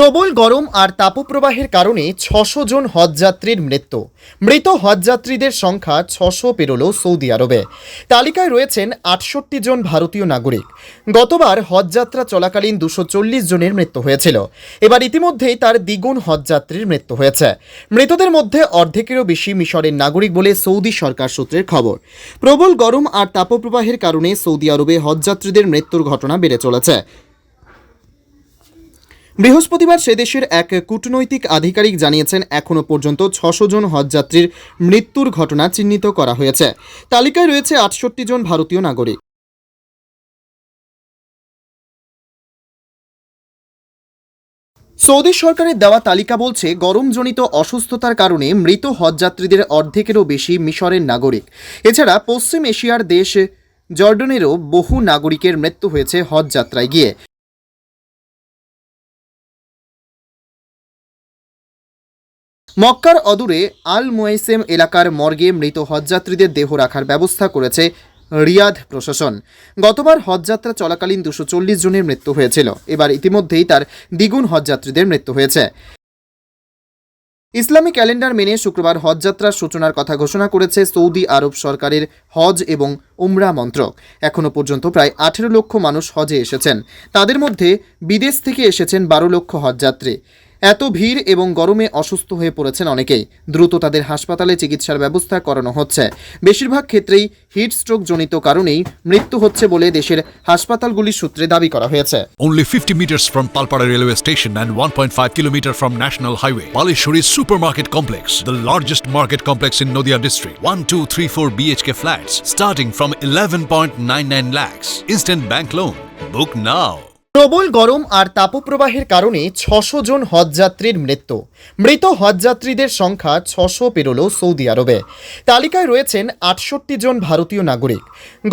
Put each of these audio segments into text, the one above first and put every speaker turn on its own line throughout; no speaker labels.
প্রবল গরম আর তাপপ্রবাহের কারণে ছশো জন হজযাত্রীর মৃত্যু। মৃত হজযাত্রীদের সংখ্যা ছশো পেরোল সৌদি আরবে। তালিকায় রয়েছেন আটষট্টি জন ভারতীয় নাগরিক। গতবার হজযাত্রা চলাকালীন দুশো চল্লিশ জনের মৃত্যু হয়েছিল। এবার ইতিমধ্যেই তার দ্বিগুণ হজযাত্রীর মৃত্যু হয়েছে। মৃতদের মধ্যে অর্ধেকেরও বেশি মিশরের নাগরিক বলে সৌদি সরকার সূত্রের খবর। প্রবল গরম আর তাপপ্রবাহের কারণে সৌদি আরবে হজযাত্রীদের মৃত্যুর ঘটনা বেড়ে চলেছে। বৃহস্পতিবার সে দেশের এক কূটনৈতিক আধিকারিক জানিয়েছেন এখনও পর্যন্ত ছশো জন হজযাত্রীর মৃত্যুর ঘটনা চিহ্নিত করা হয়েছে। তালিকায় রয়েছে আটষট্টি জন ভারতীয় নাগরিক। সৌদি সরকারের দেওয়া তালিকা বলছে, গরমজনিত অসুস্থতার কারণে মৃত হজযাত্রীদের অর্ধেকেরও বেশি মিশরের নাগরিক। এছাড়া পশ্চিম এশিয়ার দেশ জর্ডনেরও বহু নাগরিকের মৃত্যু হয়েছে হজযাত্রায় গিয়ে। মক্কার অদূরে আল মোয়েসেম এলাকার মর্গে মৃত হজযাত্রীদের দেহ রাখার ব্যবস্থা করেছে রিয়াদ প্রশাসন। গতবার হজযাত্রা চলাকালীন দুশো চল্লিশ জনের মৃত্যু হয়েছিল। এবার ইতিমধ্যেই তার দ্বিগুণ হজযাত্রীদের মৃত্যু হয়েছে। ইসলামী ক্যালেন্ডার মেনে শুক্রবার হজযাত্রার সূচনার কথা ঘোষণা করেছে সৌদি আরব সরকারের হজ এবং উমরা মন্ত্রক। এখনও পর্যন্ত প্রায় আঠেরো লক্ষ মানুষ হজে এসেছেন। তাদের মধ্যে বিদেশ থেকে এসেছেন বারো লক্ষ হজযাত্রী। এত ভিড় এবং গরমে অসুস্থ হয়ে পড়েছেন অনেকেই দ্রুত তাদের হাসপাতালে চিকিৎসার ব্যবস্থা করানো হচ্ছে বেশিরভাগ ক্ষেত্রেই হিট স্ট্রোক জনিত কারণেই মৃত্যু হচ্ছে বলে দেশের হাসপাতালগুলির সূত্রে দাবি করা হয়েছে
Only 50 meters from Palpara railway station and 1.5 kilometer from National Highway. Palishuri Supermarket Complex, the largest market complex in Noida district. 1, 2, 3, 4 BHK flats starting from 11.99 lakhs. Instant bank loan. Book now.
প্রবল গরম আর তাপপ্রবাহের কারণে ছশো জন হজযাত্রীর মৃত্যু। মৃত হজযাত্রীদের সংখ্যা ছশো payroll Saudi আরবে। তালিকায় রয়েছেন আটষট্টি জন ভারতীয় নাগরিক।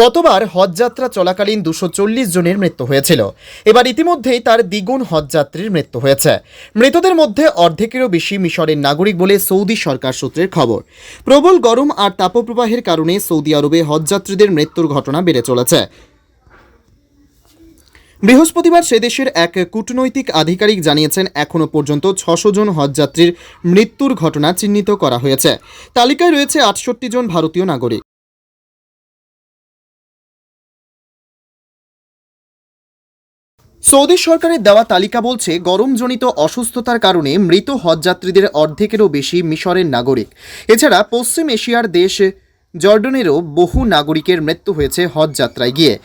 গতবার হজযাত্রা চলাকালীন দুশো চল্লিশ জনের মৃত্যু হয়েছিল। এবার ইতিমধ্যেই তার দ্বিগুণ হজযাত্রীর মৃত্যু হয়েছে। মৃতদের মধ্যে অর্ধেকেরও বেশি মিশরের নাগরিক বলে সৌদি সরকার সূত্রের খবর। প্রবল গরম আর তাপপ্রবাহের কারণে সৌদি আরবে হজযাত্রীদের মৃত্যুর ঘটনা বেড়ে চলেছে। বৃহস্পতিবার সে দেশের এক কূটনৈতিক আধিকারিক জানিয়েছেন এখনও পর্যন্ত ছশো জন হজযাত্রীর মৃত্যুর ঘটনা চিহ্নিত করা হয়েছে। তালিকায় রয়েছে আটষট্টি জন ভারতীয় নাগরিক। সৌদি সরকারের দেওয়া তালিকা বলছে, গরমজনিত অসুস্থতার কারণে মৃত হজযাত্রীদের অর্ধেকেরও বেশি মিশরের নাগরিক। এছাড়া পশ্চিম এশিয়ার দেশ জর্ডনেরও বহু নাগরিকের মৃত্যু হয়েছে হজযাত্রায় গিয়ে।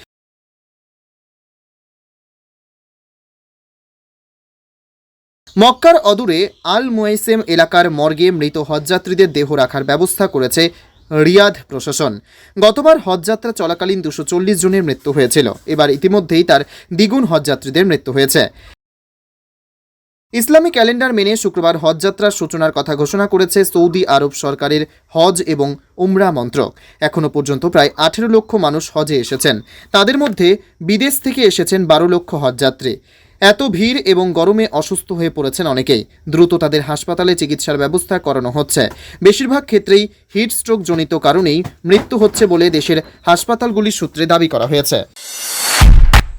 মক্কার অদূরে আল মোয়েসেম এলাকার মর্গে মৃত হজযাত্রীদের দেহ রাখার ব্যবস্থা করেছে রিয়াদ প্রশাসন। গতবার হজযাত্রা চলাকালীন দুশো চল্লিশ জনের মৃত্যু হয়েছিল। এবার ইতিমধ্যেই তার দ্বিগুণ হজযাত্রীদের মৃত্যু হয়েছে। ইসলামী ক্যালেন্ডার মেনে শুক্রবার হজযাত্রার সূচনার কথা ঘোষণা করেছে সৌদি আরব সরকারের হজ এবং উমরা মন্ত্রক। এখনও পর্যন্ত প্রায় আঠেরো লক্ষ মানুষ হজে এসেছেন। তাদের মধ্যে বিদেশ থেকে এসেছেন বারো লক্ষ হজযাত্রী। এত ভিড় এবং গরমে অসুস্থ হয়ে পড়েছেন অনেকেই। দ্রুত তাদের হাসপাতালে চিকিৎসার ব্যবস্থা করানো হচ্ছে। বেশিরভাগ ক্ষেত্রেই হিট স্ট্রোক জনিত কারণেই মৃত্যু হচ্ছে বলে দেশের হাসপাতালগুলির সূত্রে দাবি করা হয়েছে।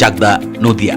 চাকদা নদিয়া।